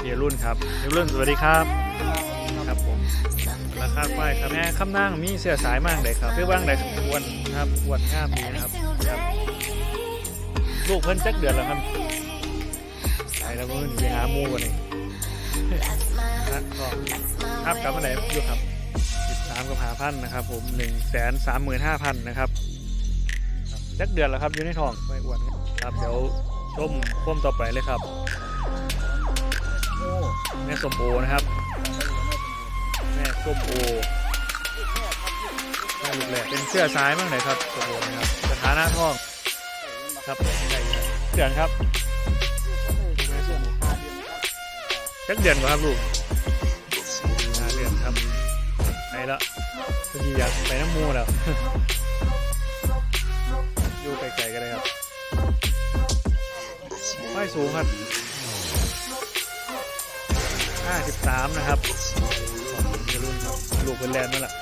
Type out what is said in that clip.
เฮียรุ่นครับเฮียรุ่นสวัสดีครับครับผมราคาควายครับแม่คำนั่งมีเสื้อสายมากเลยครับเพื่อบ้างเลยอ้วนครับอ้วนงามดีนะครับครับ ลูกเพิ่นจักเดือนแล้วครับไปแล้วเพิ่นไปหาหมูกันเลยนะก็ครับกลับมาไหนอยู่ครับ13กับหาพันนะครับ ผม1 3 5 0 0 0นะครับครับจักเดือนแล้วครับอยู่ในท้องไม่อ้วนครับเดี๋ยวชมพ่มต่อไปเลยครับ แม่ส้มโอนะครับ แม่ส้มโอแม่ลูกแหลกเป็นเสื้อซ้ายบ้างไหนครับส้มโอนะครับสถานะท้องครับเดือนครับจักเดือนกว่าครับลูกห้าเดือนครับไปล้วพอดีอยากไปน้ำมูแล้วอยู่ไกลๆกันเลยครับไม่สูงครับ 53 นะครับของเยรุ่นครับลูกเป็นแลนด์นั่นแหละ